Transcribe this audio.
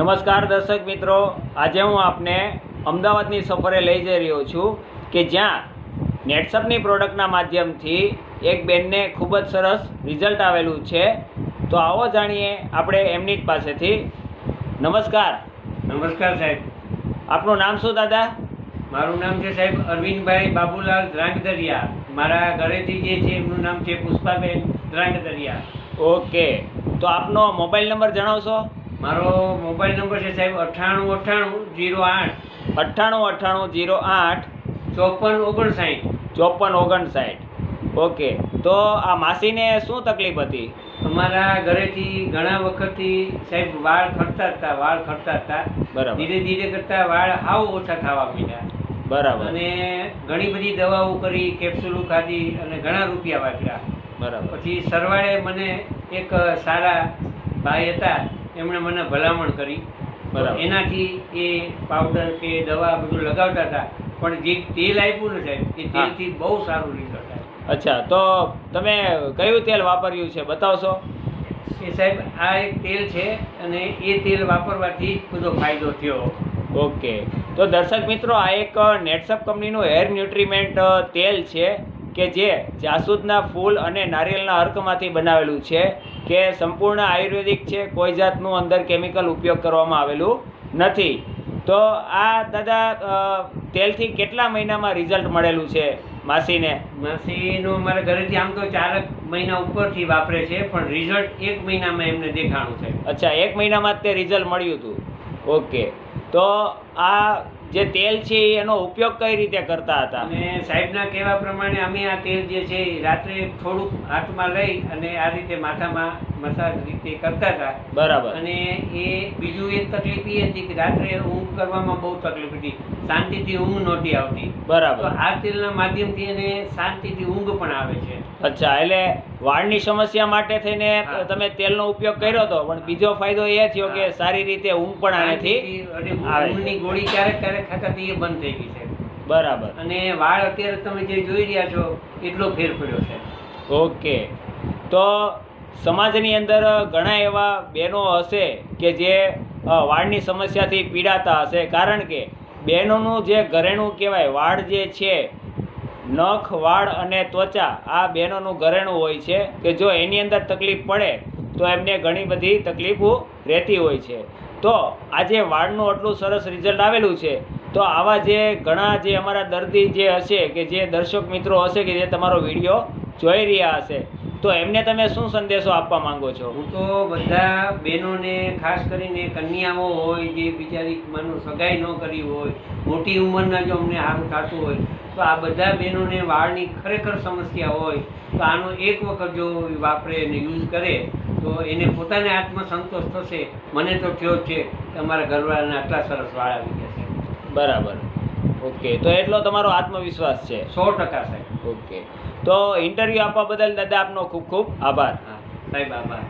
નમસ્કાર દર્શક મિત્રો. આજે હું આપને અમદાવાદની સફરે લઈ જઈ રહ્યો છું કે જ્યાં નેટસપની પ્રોડક્ટના માધ્યમથી એક બેનને ખૂબ જ સરસ રિઝલ્ટ આવેલું છે. તો આવો જાણીએ આપણે એમની જ પાસેથી. નમસ્કાર. નમસ્કાર સાહેબ. આપનું નામ શું દાદા? મારું નામ છે સાહેબ અરવિંદભાઈ બાબુલાલ દ્રાંગદરિયા મારા ઘરેથી જે છે એમનું નામ છે પુષ્પાબેન દ્રાંગદરિયા ઓકે. તો આપનો મોબાઈલ નંબર જણાવશો? મારો મોબાઈલ નંબર છે સાહેબ અઠ્ઠાણું અઠ્ઠાણું જીરો આઠ. અઠ્ઠાણું અઠ્ઠાણું જીરો આઠ. ચોપન ઓગણસાઠ. ચોપન ઓગણસાઠ. ઓકે. તો આ માસીને શું તકલીફ હતી? અમારા ઘરેથી ઘણા વખતથી સાહેબ વાળ ખરતા હતા વાળ ખરતા હતા. બરાબર. ધીરે ધીરે કરતા વાળ હાવ ઓછા થવા માંડ્યા. બરાબર. અને ઘણી બધી દવાઓ કરી કેપ્સ્યુલો ખાધી અને ઘણા રૂપિયા વાપર્યા બરાબર. પછી સરવાળે મને એક સારા ભાઈ હતા એમણે મને ભલામણ કરી. બરાબર. એનાથી એ પાવડર કે દવા બધું લગાવતા હતા પણ જે તેલ આપ્યું ને સાહેબ એ તેલથી બહુ સારું રિઝલ્ટ આવ્યું અચ્છા તો તમે કયું તેલ વાપર્યું છે બતાવશો? એ સાહેબ આ એક તેલ છે અને એ તેલ વાપરવાથી બધો ફાયદો થયો. ઓકે. તો દર્શક મિત્રો આ એક નેટસપ કંપનીનું હેર ન્યુટ્રીમેન્ટ તેલ છે કે જે જાસૂદના ફૂલ અને નારિયેળના અર્કમાંથી બનાવેલું છે. કે સંપૂર્ણ આયુર્વેદિક છે કોઈ જાતનું અંદર કેમિકલ ઉપયોગ કરવામાં આવેલું નથી. તો આ દાદા તેલથી કેટલા મહિનામાં રિઝલ્ટ મળેલું છે માસીને? માસીનું મારે ઘરેથી આમ તો ચાર મહિના ઉપરથી વાપરે છે પણ રિઝલ્ટ એક મહિનામાં એમને દેખાણું છે અચ્છા એક મહિનામાં જ તે રિઝલ્ટ મળ્યું હતું. ઓકે. તો આ જે તેલ છે એનો ઉપયોગ કઈ રીતે કરતા હતા? અને સાહેબના કહેવા પ્રમાણે અમે આ તેલ જે છે રાત્રે થોડુંક હાથમાં લઈ અને આ રીતે માથામાં મસાજ રીતે કરતા હતા. બરાબર. અને એ બીજું એક તકલીફ એ હતી કે રાત્રે ઊંઘ કરવામાં બહુ તકલીફ હતી. શાંતિથી ઊંઘ નહોતી આવતી. તો બરાબર આ તેલના માધ્યમથી એને શાંતિથી ઊંઘ પણ આવે છે. અચ્છા એટલે વાળની સમસ્યા માટે થઈને તમે તેલનો ઉપયોગ કર્યો હતો પણ બીજો ફાયદો એ થયો કે સારી રીતે ઊંઘ પણ આનાથી આવે. ગોળી ક્યારેક ક્યારેક ખાતા એ બંધ થઈ ગઈ છે. બરાબર. અને વાળ અત્યારે તમે જે જોઈ રહ્યા છો એટલો ફેર પડ્યો છે. ઓકે. તો સમાજની અંદર ઘણા એવા બહેનો હશે કે જે વાળની સમસ્યાથી પીડાતા હશે. કારણ કે બહેનોનું જે ઘરેણું કહેવાય વાળ જે છે નખ વાળ અને ત્વચા આ બહેનોનું ઘરેણું હોય છે કે જો એની અંદર તકલીફ પડે તો એમને ઘણી બધી તકલીફો રહેતી હોય છે. તો આજે વાળનું આટલું સરસ રિઝલ્ટ આવેલું છે. તો આવા જે ઘણા જે અમારા દર્દી જે હશે કે જે દર્શક મિત્રો હશે કે જે તમારો વીડિયો જોઈ રહ્યા હશે તો એમને તમે શું સંદેશો આપવા માંગો છો? હું તો બધા બહેનોને ખાસ કરીને કન્યાઓ હોય જે બિચારી માનો સગાઈ ન કરી હોય મોટી ઉંમરના જો અમને સારું થતું હોય તો આ બધા બહેનોને વાળની ખરેખર સમસ્યા હોય તો આનો એક વખત જો વાપરે અને યુઝ કરે તો એને પોતાને આત્મસંતોષ થશે. મને તો થયો જ છે કે અમારા ઘરવાળાને આટલા સરસ વાળ આવી ગયા છે. બરાબર. ઓકે તો એટલો તમારો આત્મવિશ્વાસ છે. સો ટકા સાહેબ. ઓકે. તો ઇન્ટરવ્યૂ આપવા બદલ દાદા આપનો ખૂબ ખૂબ આભાર. હા સાહેબ આભાર.